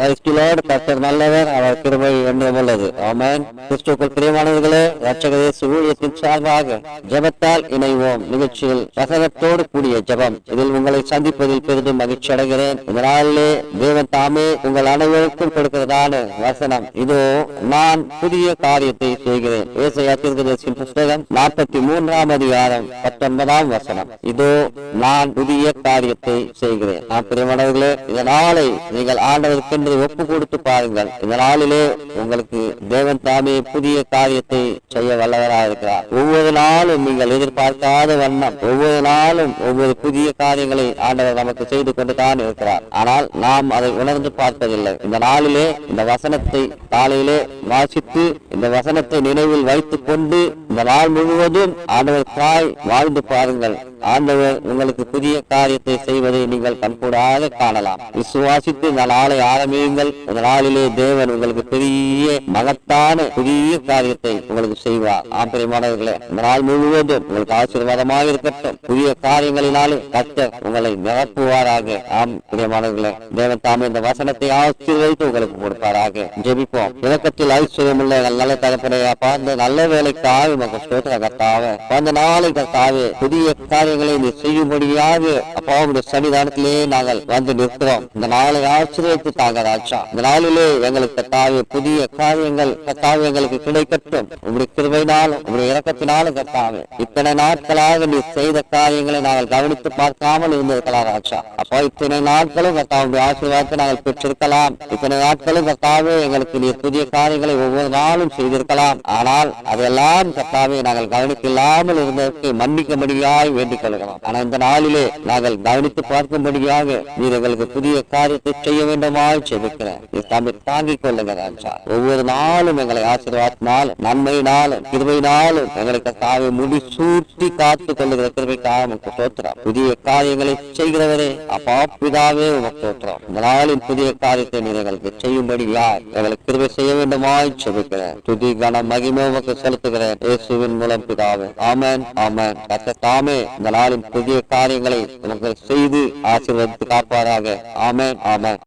கிறிஸ்துவோடு கர்த்தர் நல்லவர் அவர் கிருபை என்றும் உள்ளது ஆமென். கிறிஸ்துக்குள் பிரியமானவர்களே ரட்சகரே ஊழியத்தின் சார்பாக ஜெபத்தால் இணைவோம். நிகழ்ச்சியில் வசனத்தோடு கூடிய ஜெபம். இதில் உங்களை சந்திப்பதில் பெரிதும் மகிழ்ச்சி அடைகிறேன். இந்த நாளிலே தேவன் தாமே உங்கள் அனைவருக்கும் கொடுக்கிறதான வசனம். இதோ நான் புதிய காரியத்தை செய்கிறேன். ஏசையா தீர்க்கதரிசியின் புஸ்தகம் நாற்பத்தி மூன்றாம் அதிகாரம் பத்தொன்பதாம் வசனம். இதோ நான் புதிய காரியத்தை செய்கிறேன். நான் பிரியமானவர்களே இந்த நாளை நீங்கள் ஆண்டவருக்கென்று ஒப்பு கொடுத்து பாருங்கள். இந்த நாளிலே உங்களுக்கு தேவன் தாமே புதிய காரியத்தை செய்ய வல்லவராக இருக்கிறார். ஒவ்வொரு நாளும் நீங்கள் எதிர்பார்க்காத வண்ணம் ஒவ்வொரு நாளும் ஒவ்வொரு புதிய காரியங்களை ஆண்டவர் நமக்கு செய்து கொண்டு தான் இருக்கிறார். ஆனால் நாம் அதை உணர்ந்து பார்ப்பதில்லை. இந்த நாளிலே இந்த வசனத்தை காலையிலே வாசித்து இந்த வசனத்தை நினைவில் வைத்துக் கொண்டு இந்த நாள் முழுவதும் ஆண்டவர் தாய் வாழ்ந்து பாருங்கள். ஆண்டவர் உங்களுக்கு புதிய காரியத்தை செய்வதை நீங்கள் கண்கூடாக காணலாம். விசுவாசித்து இந்த நாளை ஆரம்பியுங்கள். இந்த நாளிலே தேவன் உங்களுக்கு பெரிய மகத்தான புதிய காரியத்தை உங்களுக்கு செய்வார். ஆம்பரியமானவர்களே இந்த நாள் முழுவதும் உங்களுக்கு ஆசீர்வாதமாக இருக்கட்டும். புதிய காரியங்களினாலே கத்தர் உங்களை நிரப்புவாராக. ஆம் பிரியமானவர்களே தேவன் தாமே இந்த வசனத்தை ஆசீர்வதித்து உங்களுக்கு கொடுப்பாராக. ஜெபிப்போம். இலக்கத்தில் ஐஸ்வர்யம் உள்ள நல்ல தகப்பனையாப்பா இந்த நல்ல வேலைக்காக உமக்கு ஸ்தோத்திர கத்தாவே அந்த நாளை கத்தாவே புதிய காரியங்களை நீ செய்யும்படியாக அப்பாவுடைய சன்னிதானத்திலே நாங்கள் வந்து நிற்கிறோம். இந்த நாளை ஆசீர்வதித்து தாங்க ராஜா. இந்த நாளிலே எங்களுக்கு கர்த்தாவே புதிய காரியங்கள் கத்தாவே எங்களுக்கு கிடைக்கட்டும். உங்களுடைய கிருமையினாலும் உங்களுடைய இறக்கத்தினாலும் கத்தாவே இத்தனை நாட்களாக நீ செய்த காரியங்களை நாங்கள் கவனித்து பார்க்காமல் இருந்திருக்கலாம் ராஜா. அப்போ இத்தனை நாட்களும் கத்தாவுடைய ஆசீர்வாதத்தை நாங்கள் பெற்றிருக்கலாம். இத்தனை நாட்களும் கத்தாவே எங்களுக்கு நீ புதிய காரியங்களை ஒவ்வொரு நாளும் செய்திருக்கலாம். ஆனால் அதெல்லாம் கத்தாவே நாங்கள் கவனிக்கலாமல் இருந்ததற்கு மன்னிக்கும்படியாய் வேண்டிக் கொள்கிறோம் ஆனா இந்த நாளிலே நாங்கள் கவனித்து பார்க்கும்படியாக நீர் எங்களுக்கு புதிய காரியத்தை செய்ய வேண்டுமாய் செபிக்கிறேன். நீ தம்மை தாங்கிக் கொள்ளுங்க ராஜா ஒவ்வொரு நாளும் எங்களை ஆசீர்வாதத்தினாலும் நன்மையினாலும் நாளும் எங்களுக்கு தாவி முடி சூட்டி காத்து கொள்ளுகிற கிருபைக்காக உமக்கு புதிய காரியங்களை செய்கிறவரே அப்பா பிதாவே உமக்கு தோற்றுறோம் இந்த நாளின் புதிய காரியத்தை நீர் எங்களுக்கு செய்யும்படி யார் எங்களுக்கு கிருபை செய்ய வேண்டுமாய் செபிக்கிறேன். துதி கன மகிமை உமக்கு செலுத்துகிறேன். இயேசுவின் மூலம் பிதாவே. ஆமன் ஆமன். கத்த தாமே இந்த நாளின் புதிய காரியங்களை உமக்கு செய்து ஆசீர்வதித்து காப்பாராக. ஆமென் ஆமென்.